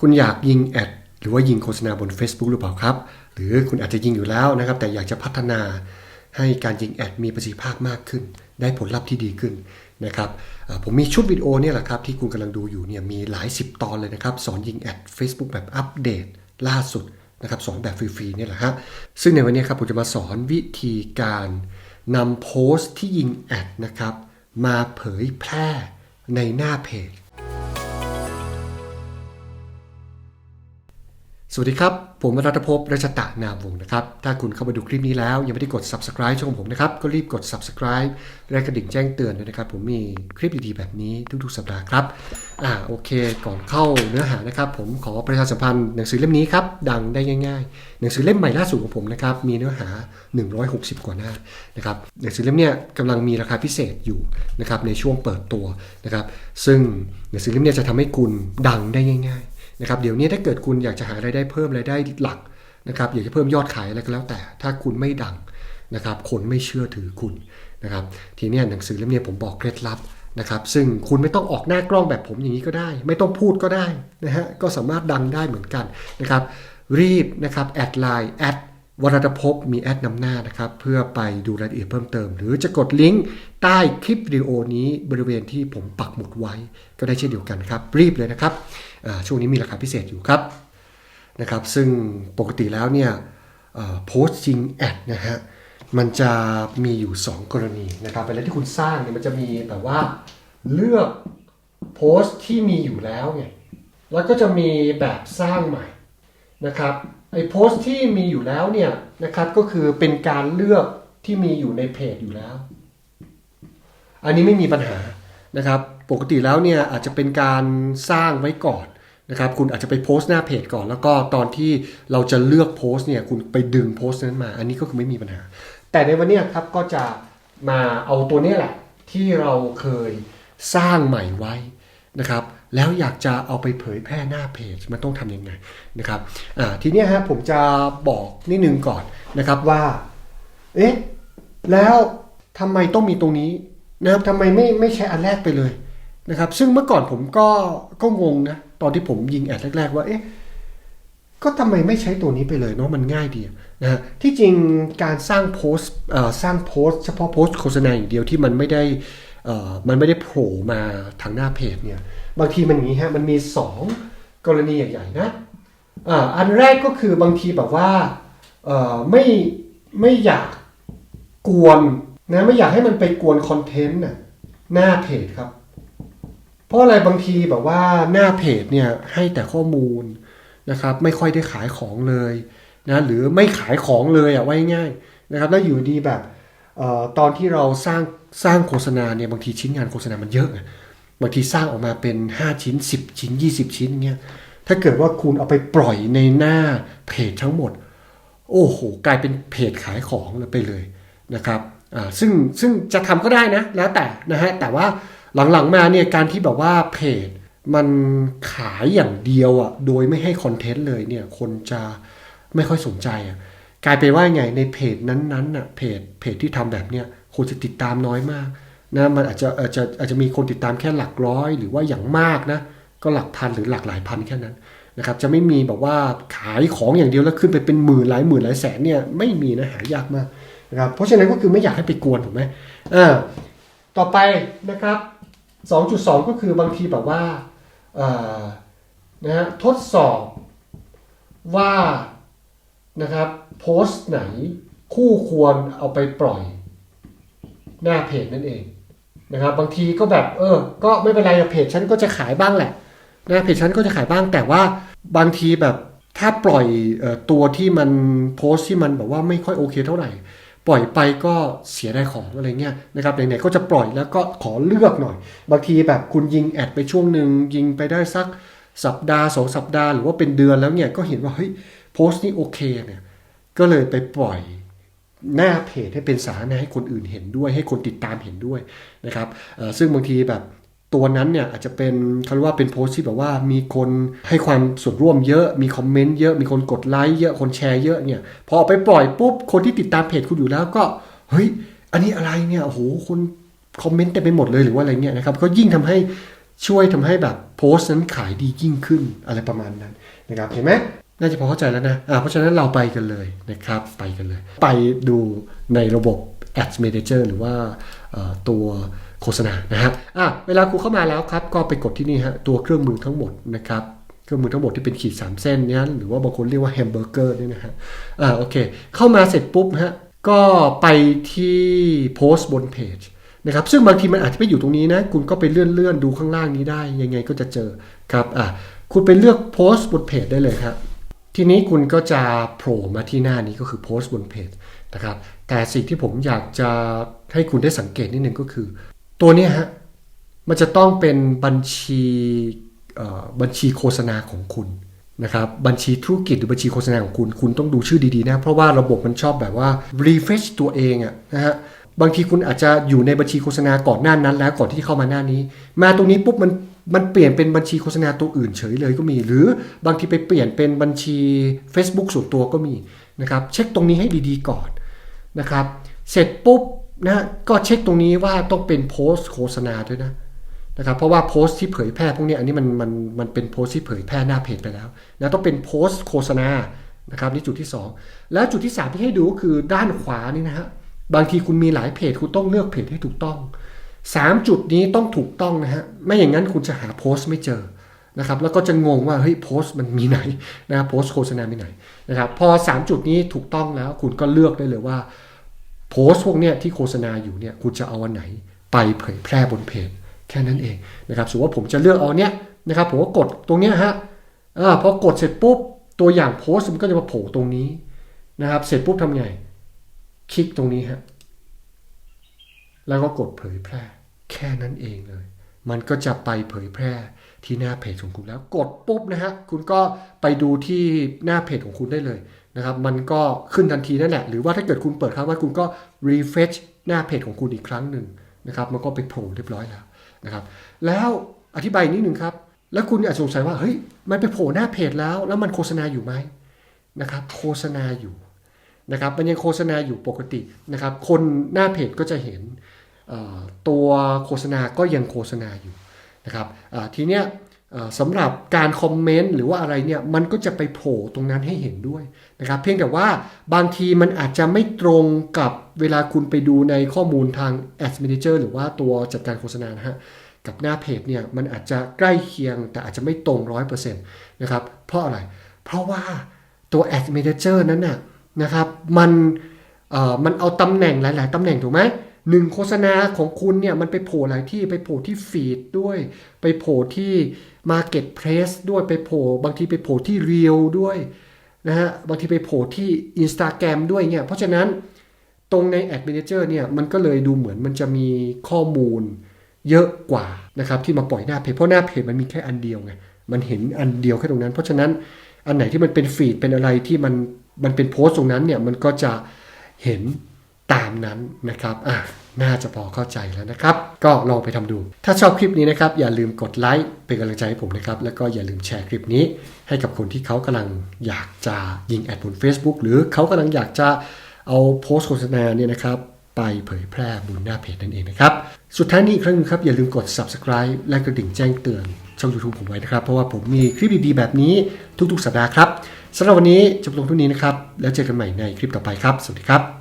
คุณอยากยิงแอดหรือว่ายิงโฆษณาบน Facebook หรือเปล่าครับ หรือคุณอาจจะยิงอยู่แล้วนะครับ แต่อยากจะพัฒนาให้การยิงแอดมีประสิทธิภาพมากขึ้น ได้ผลลัพธ์ที่ดีขึ้นนะครับผมมีชุดวิดีโอเนี่ยแหละครับที่คุณกำลังดูอยู่เนี่ยมีหลาย 10 ตอนเลยนะครับ สอนยิงแอด Facebook แบบอัปเดตล่าสุดนะครับสอนแบบฟรีๆเนี่ยแหละฮะซึ่งในวันนี้ครับผมจะมาสอนวิธีการนำโพสต์ที่ยิงแอดนะครับมาเผยแพร่ในหน้าเพจ วัสดีครับ ผมรัตภพรัชตะนามวงนะครับ ถ้าคุณเข้ามาดูคลิปนี้แล้ว ยังไม่ได้กด subscribe ช่องผมนะครับ ก็รีบกด subscribe และกระดิ่งแจ้งเตือนด้วยนะครับ ผมมีคลิปดีๆแบบนี้ทุกๆ สัปดาห์ครับ อ่าโอเค ก่อนเข้าเนื้อหานะครับ ผมขอประชาสัมพันธ์หนังสือเล่มนี้ครับ ดังได้ง่ายๆ หนังสือเล่มใหม่ล่าสุดของผมนะครับ มีเนื้อหา 160 กว่าหน้านะครับ หนังสือเล่มเนี้ยกำลังมีราคาพิเศษอยู่นะครับในช่วงเปิดตัวนะครับ ซึ่งหนังสือเล่มเนี้ยจะทำให้คุณดังได้ง่าย นะครับเดี๋ยวนี้ถ้าเกิดคุณอยากจะหารายได้เพิ่มรายได้หลักนะครับอยากจะเพิ่มยอดขายอะไรก็แล้วแต่ ถ้าคุณไม่ดังนะครับคนไม่เชื่อถือคุณนะครับทีนี้หนังสือเล่มนี้ผมบอกเคล็ดลับนะครับซึ่งคุณไม่ต้องออกหน้ากล้องแบบผมอย่างนี้ก็ได้ ไม่ต้องพูดก็ได้นะฮะก็สามารถดังได้เหมือนกันนะครับรีบนะครับแอดไลน์แอด วรตภพมีแอดนำหน้านะครับ เพื่อไปดูรายละเอียดเพิ่มเติม หรือจะกดลิงก์ใต้คลิปวิดีโอนี้บริเวณที่ผมปักหมุดไว้ ก็ได้เช่นเดียวกันครับ รีบเลยนะครับช่วงนี้มีราคาพิเศษอยู่ครับนะครับ ซึ่งปกติแล้วเนี่ยโพสต์จริงแอดนะฮะมันจะมีอยู่ 2 กรณีนะครับเวลาที่คุณสร้างเนี่ยมันจะมีแบบว่าเลือกโพสต์ที่มีอยู่แล้วไงแล้วก็จะมีแบบสร้างใหม่ นะครับไอ้โพสต์ที่มีอยู่แล้วเนี่ยนะครับก็คือเป็นการเลือกที่มีอยู่ในเพจอยู่แล้ว อันนี้ไม่มีปัญหานะครับ ปกติแล้วเนี่ยอาจจะเป็นการสร้างไว้ก่อนนะครับคุณอาจจะไปโพสต์หน้าเพจก่อน แล้วก็ตอนที่เราจะเลือกโพสต์เนี่ยคุณไปดึงโพสต์นั้นมา อันนี้ก็คือไม่มีปัญหา แต่ในวันนี้ครับก็จะมาเอาตัวนี้แหละที่เราเคยสร้างใหม่ไว้นะครับ แล้วอยากจะเอาไปเผยแพร่หน้าเพจมันต้องทำยังไงนะครับทีนี้ฮะผมจะบอกนิดนึงก่อนนะครับว่า เอ๊ะ แล้วทำไมต้องมีตรงนี้นะครับทำไมไม่ไม่ใช้อันแรกไปเลยนะครับ ซึ่งเมื่อก่อนผมก็ก็งงนะตอนที่ผมยิงแอดแรก ๆ ว่าเอ๊ะก็ทำไมไม่ใช้ตัวนี้ไปเลยเนาะมันง่ายดีนะฮะที่จริงการสร้างโพสต์สร้างโพสต์เฉพาะโพสต์โฆษณาอย่างเดียวที่มันไม่ได้อ่อมันไม่ได้โผล่มาทางหน้าเพจเนี่ย บางทีมันอย่างนี้ฮะมันมี 2 กรณีใหญ่ๆนะอ่าอันแรกก็คือบางทีแบบว่าเอ่อไม่ไม่อยากกวนนะไม่อยากให้มันไปกวนคอนเทนต์น่ะหน้าเพจครับ เพราะอะไรบางทีแบบว่าหน้าเพจเนี่ยให้แต่ข้อมูลนะครับ ไม่ค่อยได้ขายของเลยนะหรือไม่ขายของเลยอะไว้ง่ายนะครับแล้วอยู่ดีแบบออตอนที่เราสร้างสร้างโฆษณาเนี่ยบางทีชิ้นงานโฆษณามันเยอะ บางทีสร้างออกมาเป็น 5 ชิ้น 10 ชิ้น 20 ชิ้นเงี้ยถ้าเกิดว่าคุณเอาไปปล่อยในหน้าเพจทั้งหมด โอ้โหกลายเป็นเพจขายของไปเลยนะครับอ่าซึ่งซึ่งจะทำก็ได้นะแล้วแต่นะฮะแต่ว่าหลังๆมาเนี่ยการที่แบบว่าเพจมันขายอย่างเดียวอะโดยไม่ให้คอนเทนต์เลยเนี่ยคนจะไม่ค่อยสนใจอะกลายเป็นว่าไงในเพจนั้นๆน่ะเพจเพจที่ทำแบบเนี้ยคนจะติดตามน้อยมาก นะมันอาจจะอาจจะอาจจะมีคนติดตามแค่หลักร้อย หรือว่าอย่างมากนะก็หลักพันหรือหลักหลายพันแค่นั้นนะครับจะไม่มีแบบว่าขายของอย่างเดียวแล้วขึ้นไปเป็นหมื่นหลายหมื่นหลายแสนเนี่ยไม่มีนะหายากมากนะครับเพราะฉะนั้นก็คือไม่อยากให้ไปกวนถูกไหมอ่าต่อไปนะครับ 2.2 ก็คือบางทีแบบว่าเออนะฮะทดสอบว่านะครับโพสต์ไหนคู่ควรเอาไปปล่อยหน้าเพจนั่นเอง นะครับบางทีก็แบบเออ ก็ไม่เป็นไรอะเพจฉันก็จะขายบ้างแหละนะเพจฉันก็จะขายบ้างแต่ว่าบางทีแบบถ้าปล่อยออตัวที่มันโพสต์ที่มันแบบว่าไม่ค่อยโอเคเท่าไหร่ ปล่อยไปก็เสียได้ของอะไรเงี้ยนะครับไหนๆก็จะปล่อยแล้วก็ขอเลือกหน่อย บางทีแบบคุณยิงแอดไปช่วงหนึ่งยิงไปได้สักสัปดาห์สองสัปดาห์หรือว่าเป็นเดือนแล้วเนี่ยก็เห็นว่าเฮ้ยโพสต์นี่โอเคเนี่ยก็เลยไปปล่อย หน้าเพจให้เป็นสาธารณะให้คนอื่นเห็นด้วย ให้คนติดตามเห็นด้วยนะครับซึ่งบางทีแบบตัวนั้นเนี่ยอาจจะเป็นเขาเรียกว่าเป็นโพสต์ที่แบบว่ามีคนให้ความส่วนร่วมเยอะ มีคอมเมนต์เยอะ มีคนกดไลค์เยอะ คนแชร์เยอะเนี่ย พอไปปล่อยปุ๊บ คนที่ติดตามเพจคุณอยู่แล้วก็ เฮ้ย อันนี้อะไรเนี่ย โอ้โห คนคอมเมนต์เต็มไปหมดเลยหรือว่าอะไรเนี่ยนะครับ ก็ยิ่งทำให้ช่วยทำให้แบบโพสต์นั้นขายดียิ่งขึ้นอะไรประมาณนั้นนะครับ เห็นไหม น่าจะพอเข้าใจแล้วนะอ่าเพราะฉะนั้นเราไปกันเลยนะครับไปกันเลย ไปดูในระบบ Ads Manager หรือว่าตัวโฆษณานะฮะอะเวลาคุณเข้ามาแล้วครับ ก็ไปกดที่นี่ฮะตัวเครื่องมือทั้งหมดนะครับเครื่องมือทั้งหมดที่เป็นขีดสามเส้นนี่ยหรือว่าบางคนเรียกว่าแฮมเบอร์เกอร์เนี่ยนะฮะอ่าโอเค เข้ามาเสร็จปุ๊บฮะก็ไปที่โพสต์บนเพจนะครับซึ่งบางทีมันอาจจะไม่อยู่ตรงนี้นะ คุณก็ไปเลื่อนเลื่อนๆดูข้างล่างนี้ได้ ยังไงก็จะเจอครับอะคุณไปเลือกโพสต์บนเพจได้เลยครับ ทีนี้คุณก็จะโผล่มาที่หน้านี้ก็คือโพสต์บนเพจนะครับ แต่สิ่งที่ผมอยากจะให้คุณได้สังเกตนิดนึงก็คือ ตัวนี้ฮะ มันจะต้องเป็นบัญชีบัญชีโฆษณาของคุณนะครับบัญชีธุรกิจหรือบัญชีโฆษณาของคุณ คุณต้องดูชื่อดีๆนะ เพราะว่าระบบมันชอบแบบว่า refresh ตัวเองอะนะฮะบางทีคุณอาจจะอยู่ในบัญชีโฆษณาก่อนหน้านั้นแล้วก่อนที่เข้ามาหน้านี้ มาตรงนี้ปุ๊บมัน มันเปลี่ยนเป็นบัญชีโฆษณาตัวอื่นเฉยเลยก็มี หรือบางทีไปเปลี่ยนเป็นบัญชี Facebook ส่วนตัวก็มีนะครับ เช็คตรงนี้ให้ดีๆก่อนนะครับ เสร็จปุ๊บนะก็เช็คตรงนี้ว่าต้องเป็นโพสต์โฆษณาด้วยนะนะครับเพราะว่าโพสต์ที่เผยแพร่พวกนี้อันนี้มันมันมันเป็นโพสต์ที่เผยแพร่หน้าเพจไปแล้วนะต้องเป็นโพสต์โฆษณานะครับนี่จุดที่ 2 แล้วจุดที่ 3 ที่ให้ดูก็คือด้านขวานี่นะฮะบางทีคุณมีหลายเพจคุณต้องเลือกเพจให้ถูกต้อง 3จุดนี้ต้องถูกต้องนะฮะ ไม่อย่างนั้นคุณจะหาโพสต์ไม่เจอนะครับ แล้วก็จะงงว่าเฮ้ยโพสต์มันมีไหนนะโพสต์โฆษณามีไหนนะครับ พอ 3 จุดนี้ถูกต้องแล้ว คุณก็เลือกได้เลยว่าโพสต์พวกเนี้ยที่โฆษณาอยู่เนี่ยคุณจะเอาอันไหนไปเผยแพร่บนเพจแค่นั้นเองนะครับสมมติว่าผมจะเลือกเอาเนี้ยนะครับผมก็กดตรงเนี้ยฮะอพอกดเสร็จปุ๊บตัวอย่างโพสต์มันก็จะมาโผล่ตรงนี้นะครับ เสร็จปุ๊บทำไง คลิกตรงนี้ฮะ แล้วก็กดเผยแพร่ แค่นั้นเองเลย มันก็จะไปเผยแพร่ที่หน้าเพจของคุณแล้วกดปุ๊บนะฮะคุณก็ไปดูที่หน้าเพจของคุณได้เลยนะครับ มันก็ขึ้นทันทีนั่นแหละ หรือว่าถ้าเกิดคุณเปิดค้งไว้คุณก็ refresh หน้าเพจของคุณอีกครั้งหนึ่งนะครับ มันก็ไปโผล่เรียบร้อยแล้วนะครับ แล้วอธิบายนิดหนึ่งครับ แล้วคุณอาจจะสงสัยว่าเฮ้ยมันไปโผล่หน้าเพจแล้ว แล้วมันโฆษณาอยู่ไหมนะครับ โฆษณาอยู่นะครับ มันยังโฆษณาอยู่ปกตินะครับ คนหน้าเพจก็จะเห็น ตัวโฆษณาก็ยังโฆษณาอยู่นะครับทีเนี้ยสำหรับการคอมเมนต์หรือว่าอะไรเนี่ยมันก็จะไปโผล่ตรงนั้นให้เห็นด้วยนะครับเพียงแต่ว่าบางทีมันอาจจะไม่ตรงกับเวลาคุณไปดูในข้อมูลทาง Ads Manager หรือว่าตัวจัดการโฆษณานะฮะกับหน้าเพจเนี่ยมันอาจจะใกล้เคียงแต่อาจจะไม่ตรง 100%นะครับเพราะอะไร เพราะว่าตัว Ad Manager นั้นน่ะนะครับมันเอ่อมันเอาตำแหน่งหลาย ๆตำแหน่งถูกไหม หนึ่งโฆษณาของคุณเนี่ยมันไปโผล่หลายที่ไปโผล่ที่ฟีดด้วย ไปโผล่ที่ Marketplace ด้วยไปโผล่บางทีไปโผล่ที่ Reel ด้วยนะฮะบางทีไปโผล่ที่ Instagram ด้วยเนี่ยเพราะฉะนั้นตรงใน Ad Manager เนี่ยมันก็เลยดูเหมือนมันจะมีข้อมูลเยอะกว่านะครับที่มาปล่อยหน้าเพจเพราะหน้าเพจมันมีแค่อันเดียวไงมันเห็นอันเดียวแค่ตรงนั้น เพราะฉะนั้นอันไหนที่มันเป็นฟีดเป็นอะไรที่มันมันเป็นโพสต์ตรงนั้นเนี่ยมันก็จะเห็น ตามนั้นนะครับอะน่าจะพอเข้าใจแล้วนะครับ ก็ลองไปทำดู ถ้าชอบคลิปนี้นะครับ อย่าลืมกดไลค์เป็นกำลังใจให้ผมนะครับ แล้วก็อย่าลืมแชร์คลิปนี้ ให้กับคนที่เขากำลังอยากจะยิงแอดบน Facebook หรือเขากำลังอยากจะเอาโพสต์โฆษณาเนี่ยนะครับไปเผยแพร่บนหน้าเพจนั่นเองนะครับ สุดท้ายนี้อีกครั้งนึงครับ อย่าลืมกด subscribe และกระดิ่งแจ้งเตือน ช่อง YouTube ผมไว้นะครับ เพราะว่าผมมีคลิปดีๆ แบบนี้ทุกๆ สัปดาห์ครับสำหรับวันนี้จบลงเท่านี้นะครับ แล้วเจอกันใหม่ในคลิปต่อไปครับ สวัสดีครับ